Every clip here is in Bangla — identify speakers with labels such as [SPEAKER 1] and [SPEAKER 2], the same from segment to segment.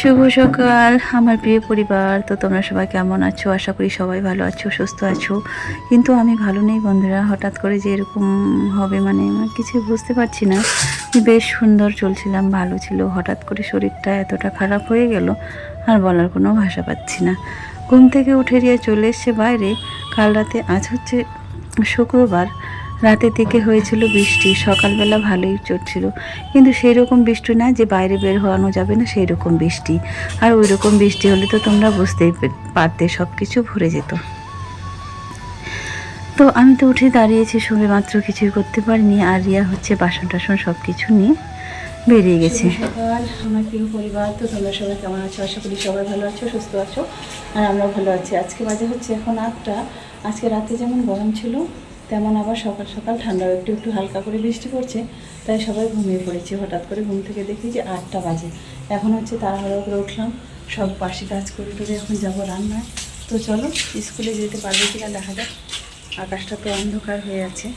[SPEAKER 1] শুভ সকাল, আমার প্রিয় পরিবার। তো তোমরা সবাই কেমন আছো? আশা করি সবাই ভালো আছো, সুস্থ আছো। কিন্তু আমি ভালো নেই বন্ধুরা। হঠাৎ করে যে এরকম হবে মানে আমি কিছু বুঝতে পারছি না। বেশ সুন্দর চলছিলাম, ভালো ছিল। হঠাৎ করে শরীরটা এতটা খারাপ হয়ে গেল, আর বলার কোনো ভাষা পাচ্ছি না। ঘুম থেকে উঠে গিয়ে চলে এসছে বাইরে। কাল রাতে আজ হচ্ছে শুক্রবার। রাতের দিকে হয়েছিল বৃষ্টি, সকালবেলা ভালোই চলছিল কিন্তু সেই রকম বৃষ্টি না যে বাইরে বের হওয়ানো যাবে না সেই রকম বৃষ্টি। আর ওই রকম বৃষ্টি হলে তো তোমরা বুঝতেই পারতে সব কিছু ভরে যেত। তো আমি তো উঠে দাঁড়িয়েছি সবে মাত্র কিছুই করতে পারিনি। আর রিয়া হচ্ছে বাসন টাসন সব কিছু নিয়ে বেরিয়ে গেছে। সকাল, আমার প্রিয় পরিবার। তো তোমরা সবাই কেমন আছো? আশা করি সবাই ভালো আছো, সুস্থ আছো। আর আমরা ভালো আছি। আজকে বাজে হচ্ছে এখন আটটা। আজকে রাতে যেমন গরম ছিল তেমন আবার সকাল সকাল ঠান্ডাও একটু একটু হালকা করে বৃষ্টি পড়ছে, তাই সবাই ঘুমিয়ে পড়েছি। হঠাৎ করে ঘুম থেকে দেখি যে আটটা বাজে। এখন হচ্ছে তাড়াহুড়ো করে উঠলাম, সব বাসি কাজ করে টরে এখন যাব রান্নায়। তো চলো, স্কুলে যেতে পারবে কিনা দেখা যাক। আকাশটা তো অন্ধকার হয়ে আছে।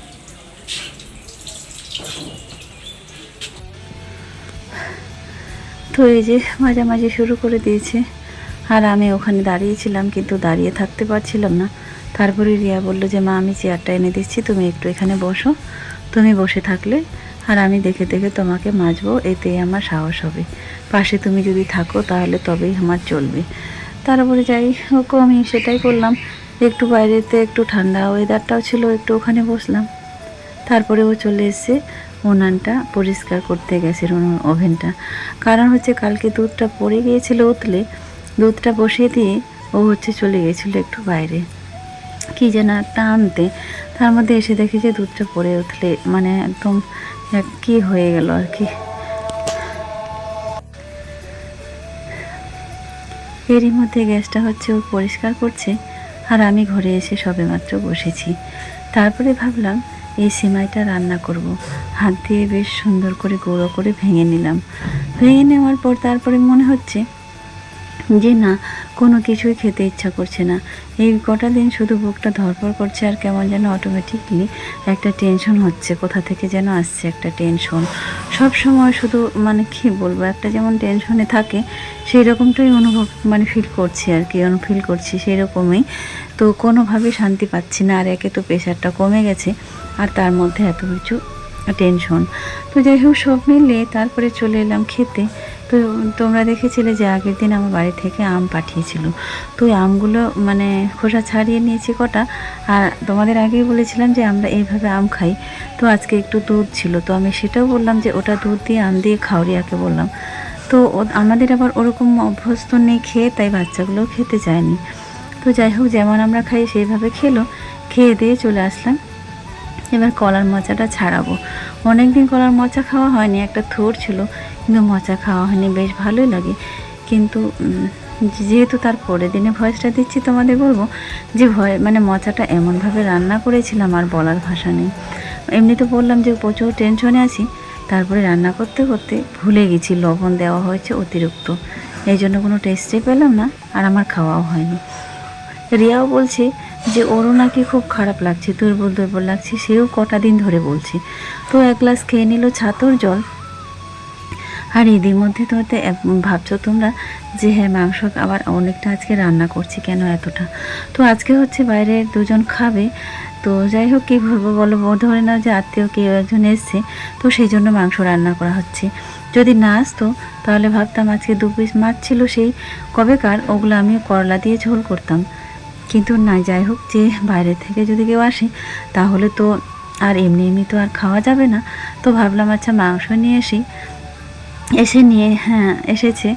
[SPEAKER 1] তো এই যে মাঝামাঝি শুরু করে দিয়েছে। আর আমি ওখানে দাঁড়িয়েছিলাম কিন্তু দাঁড়িয়ে থাকতে পারছিলাম না। তারপরে রিয়া বলল যে, মা, আমি চেয়ারটা এনে দিচ্ছি, তুমি একটু এখানে বসো। তুমি বসে থাকলে আর আমি দেখে দেখে তোমাকে মাজবো, এতেই আমার সাহস হবে। পাশে তুমি যদি থাকো তাহলে তবেই আমার চলবে। তারপরে যাই হোক, আমি সেটাই করলাম। একটু বাইরেতে একটু ঠান্ডা ওয়েদারটাও ছিল, একটু ওখানে বসলাম। তারপরে ও চলে এসে উনানটা পরিষ্কার করতে গেছে ওভেনটা। কারণ হচ্ছে কালকে দুধটা পড়ে গিয়েছিল উতলে, দুধটা বসিয়ে দিয়ে ও হচ্ছে চলে গিয়েছিল একটু বাইরে। কি যেন একটা আনতে। তার মধ্যে এসে দেখি যে দুধটা পড়ে উঠলে মানে একদম কি হয়ে গেল আর কি। এরই মধ্যে গ্যাসটা হচ্ছে ও পরিষ্কার করছে, আর আমি ঘরে এসে সবেমাত্র বসেছি। তারপরে ভাবলাম, এই সিমাইটা রান্না করব। হাত দিয়ে বেশ সুন্দর করে গুঁড়ো করে ভেঙে নিলাম। ভেঙে নেওয়ার পর তারপরে মনে হচ্ছে যে না কোনো কিছুই খেতে ইচ্ছা করছে না। এই কটা দিন শুধু বুকটা ধরপড় করছে আর কেমন যেন অটোমেটিকলি একটা টেনশন হচ্ছে, কোথা থেকে যেন আসছে একটা টেনশন সব সময় শুধু মানে কী বলব, একটা যেমন টেনশনে থাকে সেই রকমটাই অনুভব মানে ফিল করছি আর কি ফিল করছি সেই রকমই তো কোনোভাবে শান্তি পাচ্ছি না, আর একে তো প্রেশারটা কমে গেছে, আর তার মধ্যে এত কিছু টেনশন তো যাই হোক, সব মিলিয়ে তারপরে চলে এলাম খেতে। তো তোমরা দেখেছিলে যে আগের দিন আমার বাড়ি থেকে আম পাঠিয়েছিল। তো ওই আমগুলো মানে খোসা ছাড়িয়ে নিয়েছি কটা, আর তোমাদের আগেই বলেছিলাম যে আমরা এইভাবে আম খাই। তো আজকে একটু দুধ ছিল, তো আমি সেটাও বললাম যে ওটা দুধ দিয়ে, আম দিয়ে খাওয়ারিয়াকে বললাম। তো আমাদের আবার ওরকম অভ্যস্ত নেই খেয়ে, তাই বাচ্চাগুলোও খেতে চায়নি। তো যাই হোক, যেমন আমরা খাই সেইভাবে খেলো। খেয়ে দিয়ে চলে আসলাম। এবার কলার মোচাটা ছাড়াবো। অনেক দিন কলার মোচা খাওয়া হয়নি, একটা থোর ছিল, কিন্তু মোচা খাওয়া হয়নি, বেশ ভালোই লাগে। কিন্তু যেহেতু তার পরের দিনে ভয়েসটা দিচ্ছি তোমাদের বলব, যে ভয় মানে মোচাটা এমনভাবে রান্না করেছিলাম, আর বলার ভাষা নেই। এমনি তো বললাম যে প্রচুর টেনশনে আছি, তারপরে রান্না করতে করতে ভুলে গেছি, লবণ দেওয়া হয়েছে অতিরিক্ত। এই জন্য কোনো টেস্টে পেলাম না, আর আমার খাওয়াও হয়নি। রিয়াও বলছে যে ওরও নাকি খুব খারাপ লাগছে, দুর্বল দুর্বল লাগছে, সেও কটা দিন ধরে বলছে। তো এক গ্লাস খেয়ে নিল ছাতর জল। আর এদের মধ্যে তো এক- ভাবছ তোমরা যে হ্যাঁ মাংস আবার অনেকটা আজকে রান্না করছি কেন এতটা? তো আজকে হচ্ছে বাইরে দুজন খাবে। তো যাই হোক, কী বলব বলো? ধরে নাও যে আত্মীয় কেউ একজন এসছে, তো সেই জন্য মাংস রান্না করা হচ্ছে। যদি না আসতো, তাহলে ভাবতাম আজকে দু পিস মাছ ছিল সেই। কবেকার ওগুলো আমি করলা দিয়ে ঝোল করতাম। কিন্তু না, যাই হোক, যে বাইরে থেকে যদি কেউ আসে, তাহলে তো আর এমনি এমনি তো আর খাওয়া যাবে না। তো ভাবলাম আচ্ছা মাংস নিয়ে এসি। এসে নিয়ে হ্যাঁ এসেছে।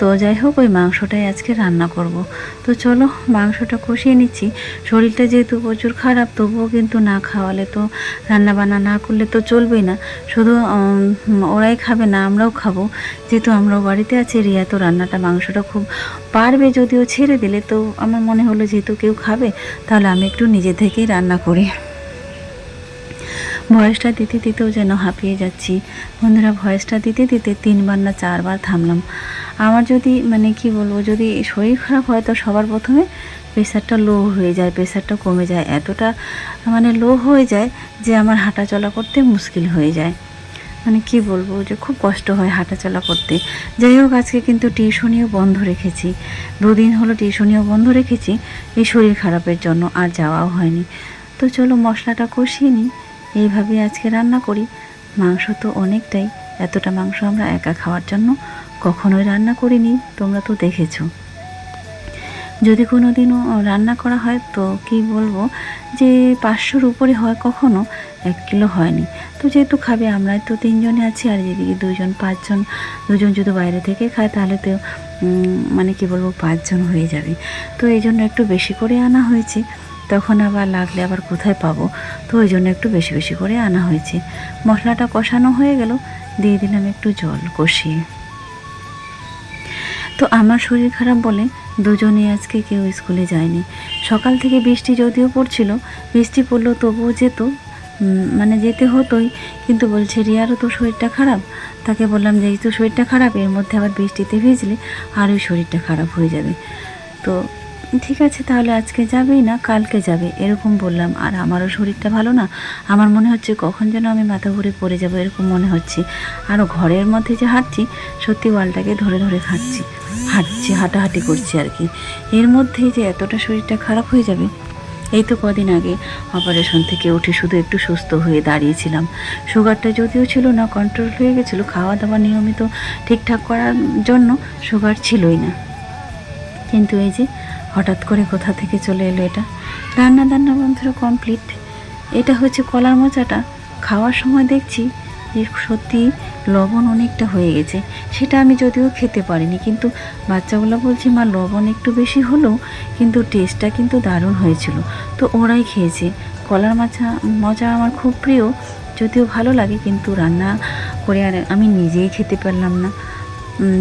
[SPEAKER 1] তো যাই হোক, ওই মাংসটাই আজকে রান্না করব। তো চলো, মাংসটা কষিয়ে নিচ্ছি। শরীরটা যেহেতু প্রচুর খারাপ, তবুও কিন্তু না খাওয়ালে তো রান্না বান্না না করলে তো চলবেই না। শুধু ওরাই খাবে না, আমরাও খাব। যেহেতু আমরাও বাড়িতে আছি, রিয়া তো রান্নাটা, মাংসটা খুব পারবে যদিও ছেড়ে দিলে, তো আমার মনে হলো যেহেতু কেউ খাবে, তাহলে আমি একটু নিজে থেকেই রান্না করি। ভয়েসটা দিতে দিতেও যেন হাঁপিয়ে যাচ্ছি। বন্ধুরা, ভয়েসটা দিতে দিতে তিনবার না চারবার থামলাম। আমার যদি মানে কি বলব, যদি শরীর খারাপ হয়, তো সবার প্রথমে প্রেশারটা লো হয়ে যায় প্রেশারটা কমে যায়। এতটা মানে লো হয়ে যায় যে আমার হাঁটা চলা করতে মুশকিল হয়ে যায়। মানে কি বলব, যে খুব কষ্ট হয় হাঁটাচলা করতে। যাই হোক, আজকে কিন্তু টিউশনিও বন্ধ রেখেছি। দুদিন হলো টিউশনিও বন্ধ রেখেছি এই শরীর খারাপের জন্য, আর যাওয়াও হয়নি। তো চলো মশলাটা কষিয়ে নিই। এইভাবে আজকে রান্না করি। মাংস তো অনেকটাই, এতটা মাংস আমরা একা খাওয়ার জন্য কখনোই রান্না করিনি, তোমরা তো দেখেছ। যদি কোনো দিনও রান্না করা হয় তো কি বলব, যে পাঁচশোর উপরে হয় কখনো, এক কিলো হয়নি। তো যেহেতু খাবে, আমরাই তো তিনজনে আছি, আর এদিকে দুজন পাঁচজন, দুজন যদি বাইরে থেকে খায়, তাহলে তো মানে কি বলব, পাঁচজন হয়ে যাবে। তো এই জন্য একটু বেশি করে আনা হয়েছে। তখন আবার লাগলে আবার কোথায় পাবো? তো ওই জন্য একটু বেশি বেশি করে আনা হয়েছে। মশলাটা কষানো হয়ে গেল। দিয়ে দিলাম একটু জল কষিয়ে। তো আমার শরীর খারাপ বলে দুজনে আজকে কেউ স্কুলে যায়নি। সকাল থেকে বৃষ্টি যদিও পড়ছিল, বৃষ্টি পড়ল তবুও যেত মানে যেতে হতোই, কিন্তু বলছে, রিয়ারও তো শরীরটা খারাপ। তাকে বললাম যে তো শরীরটা খারাপ, এর মধ্যে আবার বৃষ্টিতে ভিজলে আরও শরীরটা খারাপ হয়ে যাবে। তো ঠিক আছে, তাহলে আজকে যাবেই না, কালকে যাবে। এরকম বললাম, আর আমারও শরীরটা ভালো না। আমার মনে হচ্ছে কখন যেন আমি মাথা ঘুরে পড়ে যাব, এরকম মনে হচ্ছে। আরও ঘরের মধ্যে যে হাঁটছি, সত্যি ওয়ালটাকে ধরে ধরে খাচ্ছি হাঁটছি, হাঁটাহাঁটি করছি আর কি। এর মধ্যেই যে এতটা শরীরটা খারাপ হয়ে যাবে, এই তো কদিন আগে অপারেশন থেকে উঠে শুধু একটু সুস্থ হয়ে দাঁড়িয়েছিলাম। সুগারটা যদিও ছিল না কন্ট্রোল হয়ে গেছিল খাওয়া দাওয়া নিয়মিত ঠিকঠাক করার জন্য সুগার ছিলই না। কিন্তু এই যে হঠাৎ করে কোথা থেকে চলে এলো এটা? রান্না দান্না বন্ধুরা কমপ্লিট এটা হচ্ছে কলার মোচাটা। খাওয়ার সময় দেখছি যে সত্যি লবণ অনেকটা হয়ে গেছে। সেটা আমি যদিও খেতে পারিনি, কিন্তু বাচ্চাগুলো বলছে, মা, লবণ একটু বেশি হলেও কিন্তু টেস্টটা কিন্তু দারুণ হয়েছিল। তো ওরাই খেয়েছে। কলার মাছা, মজা আমার খুব প্রিয়, যদিও ভালো লাগে, কিন্তু রান্না করে আর আমি নিজেই খেতে পারলাম না।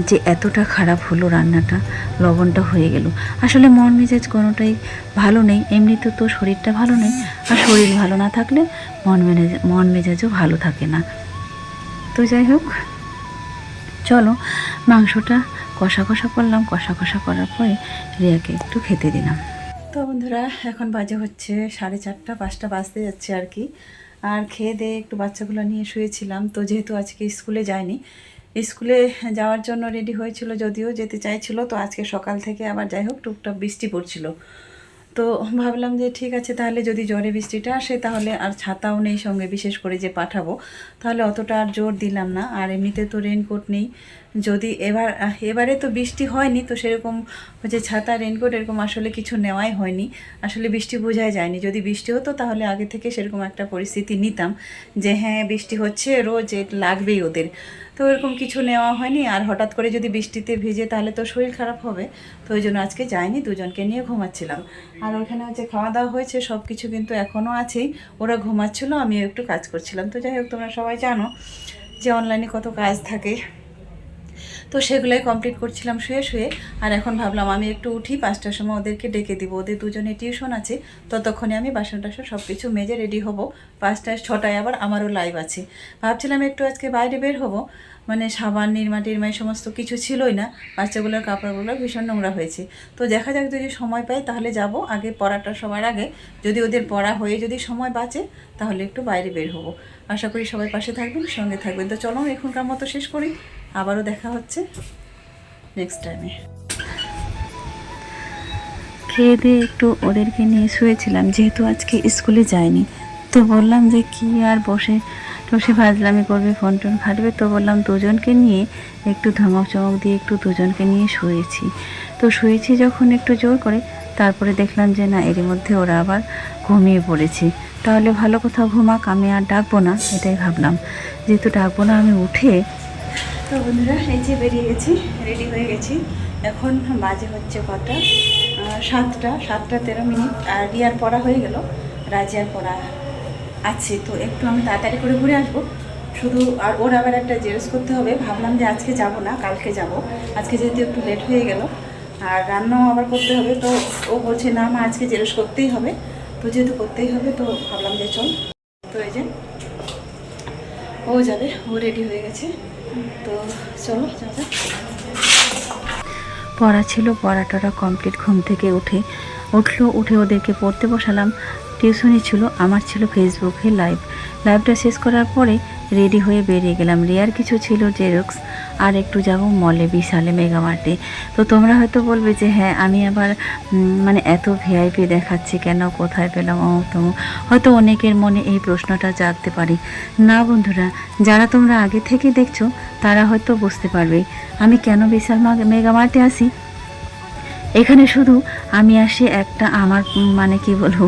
[SPEAKER 1] যে এতটা খারাপ হলো রান্নাটা, লবণটা হয়ে গেল। আসলে মন মেজাজ কোনোটাই ভালো নেই, এমনিতে তো শরীরটা ভালো নেই, আর শরীর ভালো না থাকলে মন মেজাজ মন মেজাজও ভালো থাকে না। তো যাই হোক, চলো, মাংসটা কষা কষা করলাম, কষা কষা করার পরে রিয়াকে একটু খেতে দিলাম। তো বন্ধুরা, এখন বাজে হচ্ছে সাড়ে চারটা, পাঁচটা বাজতে যাচ্ছে আর কি। আর খেয়ে দিয়ে একটু বাচ্চাগুলো নিয়ে শুয়েছিলাম, তো যেহেতু আজকে স্কুলে যায়নি স্কুলে যাওয়ার জন্য রেডি হয়েছিল যদিও যেতে চাইছিল, তো আজকে সকাল থেকে আবার যাই হোক টুকটাক বৃষ্টি পড়ছিল। তো ভাবলাম যে ঠিক আছে, তাহলে যদি জ্বরে বৃষ্টিটা আসে তাহলে আর ছাতাও নেই সঙ্গে, বিশেষ করে যে পাঠাবো। তাহলে অতটা আর জোর দিলাম না, আর এমনিতে তো রেনকোট নেই। যদি এবার এবারে তো বৃষ্টি হয়নি, তো সেরকম হচ্ছে ছাতা রেনকোট এরকম আসলে কিছু নেওয়াই হয়নি। আসলে বৃষ্টি বোঝাই যায়নি। যদি বৃষ্টি হতো তাহলে আগে থেকে সেরকম একটা পরিস্থিতি নিতাম যে হ্যাঁ বৃষ্টি হচ্ছে, রোজ লাগবেই ওদের। তো এরকম কিছু নেওয়া হয়নি। আর হঠাৎ করে যদি বৃষ্টিতে ভিজে তাহলে তো শরীর খারাপ হবে। তো ওই জন্য আজকে যাইনি, দুজনকে নিয়ে ঘুমাচ্ছিলাম। আর ওইখানে হচ্ছে খাওয়া দাওয়া হয়েছে সব কিছু কিন্তু এখনও আছেই। ওরা ঘুমাচ্ছিল, আমিও একটু কাজ করছিলাম। তো যাই হোক, তোমরা সবাই জানো যে অনলাইনে কত কাজ থাকে। তো সেগুলোই কমপ্লিট করছিলাম শুয়ে শুয়ে। আর এখন ভাবলাম আমি একটু উঠি, পাঁচটার সময় ওদেরকে ডেকে দিব। ওদের দুজনে টিউশন আছে, ততক্ষণে আমি বাসন টাসন সব কিছু মেজে রেডি হব। পাঁচটায়, ছটায় আবার আমারও লাইভ আছে। ভাবছিলাম একটু আজকে বাইরে বের হব। মানে সাবান, নির্মা টিরমা সমস্ত কিছু ছিলই না। বাচ্চাগুলোর কাপড়গুলো ভীষণ নোংরা হয়েছে। তো দেখা যাক যদি সময় পাই তাহলে যাব। আগে পড়াটা সবার আগে। যদি ওদের পড়া হয়ে যদি সময় বাঁচে তাহলে একটু বাইরে বের হব। আশা করি সবাই পাশে থাকবেন, সঙ্গে থাকবেন। তো চলো এখনকার মতো শেষ করি। আবারও দেখা হচ্ছে নেক্সট টাইমে খেয়ে দিয়ে একটু ওদেরকে নিয়ে শুয়েছিলাম, যেহেতু আজকে স্কুলে যায়নি। তো বললাম যে কি আর বসে টসে ভাজলামি করবে, ফোন টোন ঘাটবে, তো বললাম দুজনকে নিয়ে একটু ধমক চমক দিয়ে একটু দুজনকে নিয়ে শুয়েছি। তো শুয়েছি যখন একটু জোর করে, তারপরে দেখলাম যে না, এরই মধ্যে ওরা আবার ঘুমিয়ে পড়েছে। তাহলে ভালো কোথাও ঘুমাক, আমি আর ডাকবো না, এটাই ভাবলাম। যেহেতু ডাকবো না, আমি উঠে তো বন্ধুরা, এই যে বেরিয়ে গেছি রেডি হয়ে গেছি। এখন বাজে হচ্ছে কটা? সাতটা সাতটা তেরো মিনিট। আর রিয়ার পড়া হয়ে গেল, রাজিয়ার পড়া আছে। তো একটু আমি তাড়াতাড়ি করে ঘুরে আসব। শুধু আর ওর আবার একটা জেরক্স করতে হবে। ভাবলাম যে আজকে যাব না, কালকে যাব। আজকে যেহেতু একটু লেট হয়ে গেল। আর রান্নাও আবার করতে হবে। তো ও বলছে, না মা, আজকে জেরক্স করতেই হবে। তো যেহেতু করতেই হবে, তো ভাবলাম যে চল। তো এই যে, ও যাবে, ও রেডি হয়ে গেছে। পড়া ছিল পড়াটা কমপ্লিট ঘুম থেকে উঠে উঠল, উঠে ওদেরকে পড়তে বসালাম। টিউশনি ছিল, আমার ছিল ফেসবুকে লাইভ লাইভটা শেষ করার পরে রেডি হয়ে বেরিয়ে গেলাম। রিয়ার কিছু ছিল জেরক্স, আর একটু যাব মলে, বিশালে মেগামার্টে তো তোমরা হয়তো বলবে যে হ্যাঁ আমি আবার মানে এত ভিআইপি দেখাচ্ছি কেন, কোথায় পেলাম? তো হয়তো অনেকের মনে এই প্রশ্নটা জাগতে পারি। না বন্ধুরা, যারা তোমরা আগে থেকে দেখছ, তারা হয়তো বুঝতে পারবে, আমি কেন বিশাল মেগামার্টে আসি? এখানে শুধু আমি আসি একটা আমার মানে কি বলব,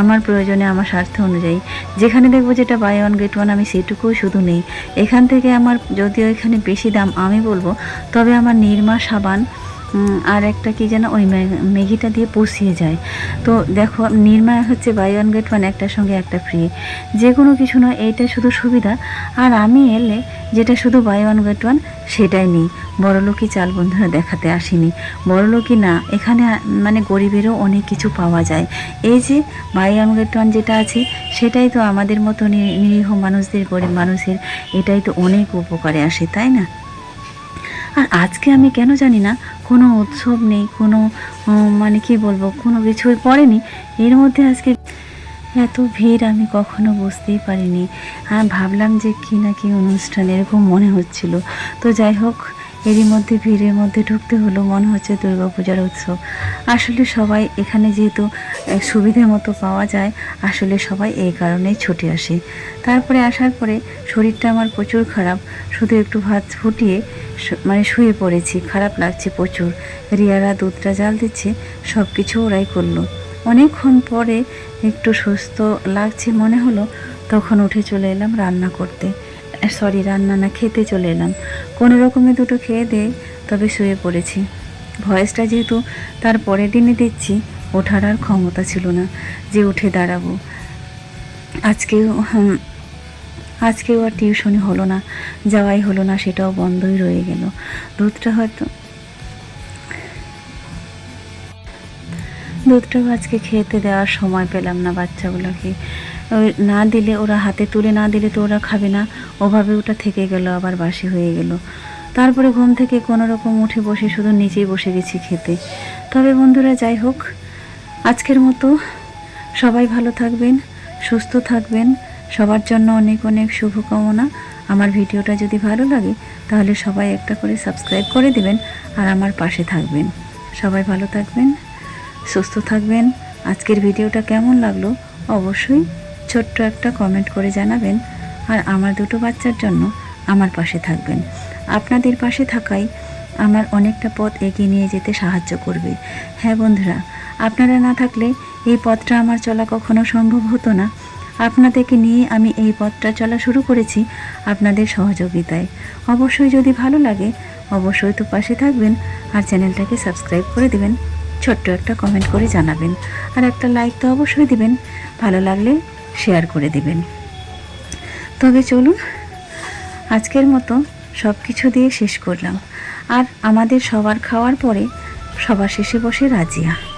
[SPEAKER 1] আমার প্রয়োজনে, আমার স্বার্থ অনুযায়ী। যেখানে দেখব যেটা বাই ওয়ান গেট ওয়ান আমি সেটুকুই শুধু নেই। এখান থেকে আমার, যদিও এখানে বেশি দাম আমি বলব, তবে আমার নির্মা সাবান আর একটা কি যেন ওই ম্যাগিটা দিয়ে পুষিয়ে যায়। তো দেখো, নির্মা হচ্ছে বাই ওয়ান গেট ওয়ান একটার সঙ্গে একটা ফ্রি যে কোনো কিছু নয় এইটা শুধু সুবিধা। আর আমি এলে যেটা শুধু বাই ওয়ান গেট ওয়ান সেটাই নেই। বড়লোকই চাল বন্ধুরা দেখাতে আসিনি। বড়লোকই না, এখানে মানে গরিবেরও অনেক কিছু পাওয়া যায়। এই যে বাই ওয়ান গেট ওয়ান যেটা আছে, সেটাই তো আমাদের মতো নিরীহ মানুষদের, গরিব মানুষের, এটাই তো অনেক উপকারে আসে, তাই না? আর আজকে আমি কেন জানি না কোনো উৎসব নেই, কোনো মানে কি বলব, কোনো কিছুই পড়েনি। এর মধ্যে আজকে এত ভিড় আমি কখনো বুঝতেই পারিনি। আর ভাবলাম যে কি না কি অনুষ্ঠান, এরকম মনে হচ্ছিল। তো যাই হোক এরই মধ্যে ভিড়ের মধ্যে ঢুকতে হলো, মনে হচ্ছে দুর্গাপূজার উৎসব। আসলে সবাই এখানে যেহেতু সুবিধে মতো পাওয়া যায়, আসলে সবাই এই কারণেই ছুটে আসে। তারপরে আসার পরে শরীরটা আমার প্রচুর খারাপ, শুধু একটু ভাত ফুটিয়ে মানে শুয়ে পড়েছি, খারাপ লাগছে প্রচুর। রিয়ারা দুধটা জাল দিচ্ছে সব কিছু ওরাই করল। অনেকক্ষণ পরে একটু সুস্থ লাগছে মনে হলো, তখন উঠে চলে এলাম রান্না করতে। সরি রান্না না খেতে চলে এলাম। কোনো রকমে দুটো খেয়ে দিয়ে তবে শুয়ে পড়েছি। ভয়েসটা যেহেতু তার পরের দিনে দিচ্ছি, ওঠার আর ক্ষমতা ছিল না যে উঠে দাঁড়াবো। আজকেও আজকেও আর টিউশনি হলো না, যাওয়াই হলো না, সেটাও বন্ধই রয়ে গেল। দুধটা হয়তো, দুধটাও আজকে খেতে দেওয়ার সময় পেলাম না বাচ্চাগুলোকে। না দিলে ওরা হাতে তুলে না দিলে তো ওরা খাবে না। ওভাবে ওটা থেকে গেল, আবার বাসি হয়ে গেল। তারপরে ঘুম থেকে কোনো রকম উঠে বসে শুধু নিচেই বসে গেছি খেতে। তবে বন্ধুরা, যাই হোক, আজকের মতো সবাই ভালো থাকবেন, সুস্থ থাকবেন। সবার জন্য অনেক অনেক শুভকামনা। আমার ভিডিওটা যদি ভালো লাগে, তাহলে সবাই একটা করে সাবস্ক্রাইব করে দিবেন আর আমার পাশে থাকবেন। সবাই ভালো থাকবেন, সুস্থ থাকবেন। আজকের ভিডিওটা কেমন লাগল? অবশ্যই ছোট্ট একটা কমেন্ট করে জানাবেন আর আমার দুটো বাচ্চার জন্য আমার পাশে থাকবেন। আপনাদের পাশে থাকাই আমার অনেকটা পথ এগিয়ে নিয়ে যেতে সাহায্য করবে। হ্যাঁ বন্ধুরা, আপনারা না থাকলে এই পথটা আমার চলা কখনো সম্ভব হতো না। আপনাদেরকে নিয়ে আমি এই পথটা চলা শুরু করেছি আপনাদের সহযোগিতায়। অবশ্যই যদি ভালো লাগে, অবশ্যই তো পাশে থাকবেন আর চ্যানেলটাকে সাবস্ক্রাইব করে দিবেন। ছোট্ট একটা কমেন্ট করে জানাবেন। আর একটা লাইক তো অবশ্যই দিবেন। ভালো লাগলে শেয়ার করে দেবেন। তবে চলুন, আজকের মতো সব কিছু দিয়ে শেষ করলাম। আর আমাদের সবার খাওয়ার পরে সবার শেষে বসে রাজিয়া।